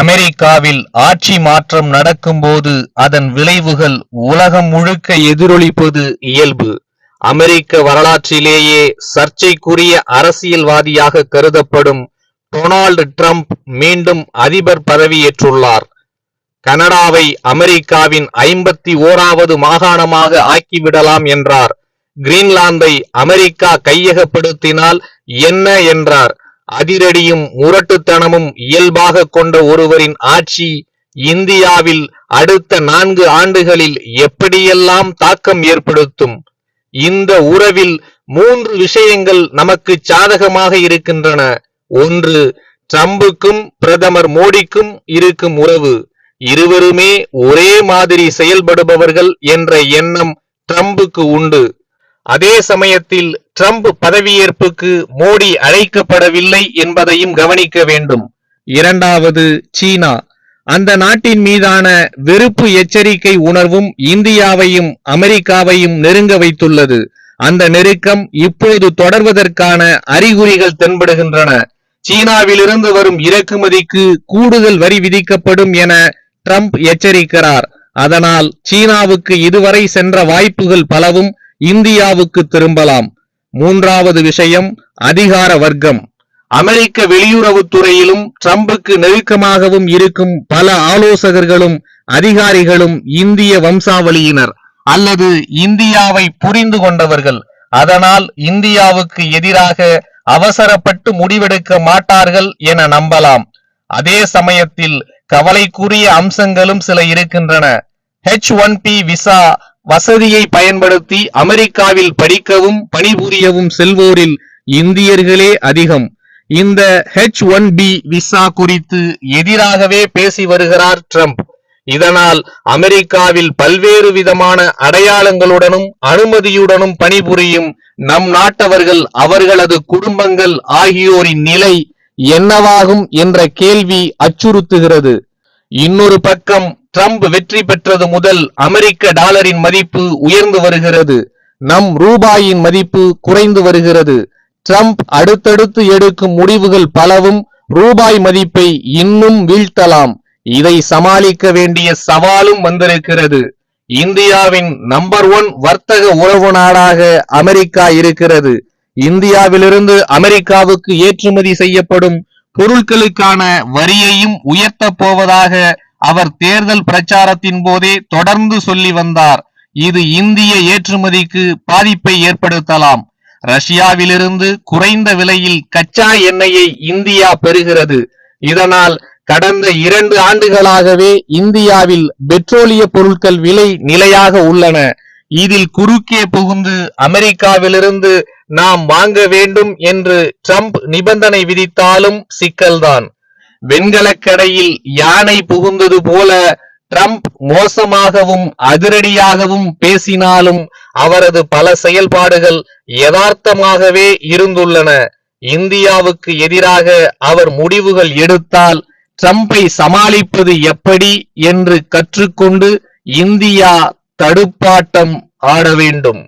அமெரிக்காவில் ஆட்சி மாற்றம் நடக்கும்போது அதன் விளைவுகள் உலகம் முழுக்க எதிரொலிப்பது இயல்பு. அமெரிக்க வரலாற்றிலேயே சர்ச்சைக்குரிய அரசியல்வாதியாக கருதப்படும் டொனால்டு ட்ரம்ப் மீண்டும் அதிபர் பதவியேற்றுள்ளார். கனடாவை அமெரிக்காவின் ஐம்பத்தி ஓராவது மாகாணமாக ஆக்கிவிடலாம் என்றார். கிரீன்லாந்தை அமெரிக்கா கையகப்படுத்தினால் என்ன என்றார். அதிரடியும் முரட்டுத்தனமும் இயல்பாக கொண்ட ஒருவரின் ஆட்சி இந்தியாவில் அடுத்த நான்கு ஆண்டுகளில் எப்படியெல்லாம் தாக்கம் ஏற்படுத்தும்? இந்த உறவில் மூன்று விஷயங்கள் நமக்கு சாதகமாக இருக்கின்றன. ஒன்று ட்ரம்புக்கும் பிரதமர் மோடிக்கும் இருக்கும் உறவு. இருவருமே ஒரே மாதிரி செயல்படுபவர்கள் என்ற எண்ணம் ட்ரம்புக்கு உண்டு. அதே சமயத்தில் ட்ரம்ப் பதவியேற்புக்கு மோடி அழைக்கப்படவில்லை என்பதையும் கவனிக்க வேண்டும். இரண்டாவது சீனா. அந்த நாட்டின் மீதான வெறுப்பு எச்சரிக்கை உணர்வும் இந்தியாவையும் அமெரிக்காவையும் நெருங்க வைத்துள்ளது. அந்த நெருக்கம் இப்போது தொடர்வதற்கான அறிகுறிகள் தென்படுகின்றன. சீனாவிலிருந்து வரும் இறக்குமதிக்கு கூடுதல் வரி விதிக்கப்படும் என ட்ரம்ப் எச்சரிக்கிறார். அதனால் சீனாவுக்கு இதுவரை சென்ற வாய்ப்புகள் பலவும் இந்தியாவுக்கு திரும்பலாம். மூன்றாவது விஷயம் அதிகார வர்க்கம். அமெரிக்க வெளியுறவுத்துறையிலும் ட்ரம்புக்கு நெருக்கமாகவும் இருக்கும் பல ஆலோசகர்களும் அதிகாரிகளும் இந்திய வம்சாவளியினர் அல்லது இந்தியாவை புரிந்து கொண்டவர்கள். அதனால் இந்தியாவுக்கு எதிராக அவசரப்பட்டு முடிவெடுக்க மாட்டார்கள் என நம்பலாம். அதே சமயத்தில் கவலைக்குரிய அம்சங்களும் சில இருக்கின்றன. ஹெச் ஒன் பி விசா வசதியை பயன்படுத்தி அமெரிக்காவில் படிக்கவும் பணிபுரியவும் செல்வோரில் இந்தியர்களே அதிகம். இந்த ஹெச் ஒன் பி விசா குறித்து எதிராகவே பேசி வருகிறார் ட்ரம்ப். இதனால் அமெரிக்காவில் பல்வேறு விதமான அடையாளங்களுடனும் அனுமதியுடனும் பணிபுரியும் நம் நாட்டவர்கள் அவர்களது குடும்பங்கள் ஆகியோரின் நிலை என்னவாகும் என்ற கேள்வி அச்சுறுத்துகிறது. இன்னொரு பக்கம் ட்ரம்ப் வெற்றி பெற்றது முதல் அமெரிக்க டாலரின் மதிப்பு உயர்ந்து வருகிறது. நம் ரூபாயின் மதிப்பு குறைந்து வருகிறது. ட்ரம்ப் அடுத்தடுத்து எடுக்கும் முடிவுகள் பலவும் ரூபாய் மதிப்பை இன்னும் வீழ்த்தலாம். இதை சமாளிக்க வேண்டிய சவாலும் வந்திருக்கிறது. இந்தியாவின் நம்பர் ஒன் வர்த்தக உறவு நாடாக அமெரிக்கா இருக்கிறது. இந்தியாவிலிருந்து அமெரிக்காவுக்கு ஏற்றுமதி செய்யப்படும் பொருட்களுக்கான வரியையும் உயர்த்தப் போவதாக அவர் தேர்தல் பிரச்சாரத்தின் போதே தொடர்ந்து சொல்லி வந்தார். இது இந்திய ஏற்றுமதிக்கு பாதிப்பை ஏற்படுத்தலாம். ரஷ்யாவிலிருந்து குறைந்த விலையில் கச்சா எண்ணெயை இந்தியா பெறுகிறது. இதனால் கடந்த இரண்டு ஆண்டுகளாகவே இந்தியாவில் பெட்ரோலிய பொருட்கள் விலை நிலையாக உள்ளன. இதில் குறுக்கே புகுந்து அமெரிக்காவிலிருந்து நாம் வாங்க வேண்டும் என்று ட்ரம்ப் நிபந்தனை விதித்தாலும் சிக்கல்தான். வெண்கலக்கடையில் யானை புகுந்தது போல ட்ரம்ப் மோசமாகவும் அதிரடியாகவும் பேசினாலும் அவரது பல செயல்பாடுகள் யதார்த்தமாகவே இருந்துள்ளன. இந்தியாவுக்கு எதிராக அவர் முடிவுகள் எடுத்தால் ட்ரம்பை சமாளிப்பது எப்படி என்று கற்றுக்கொண்டு இந்தியா தடுப்பாட்டம் ஆட வேண்டும்.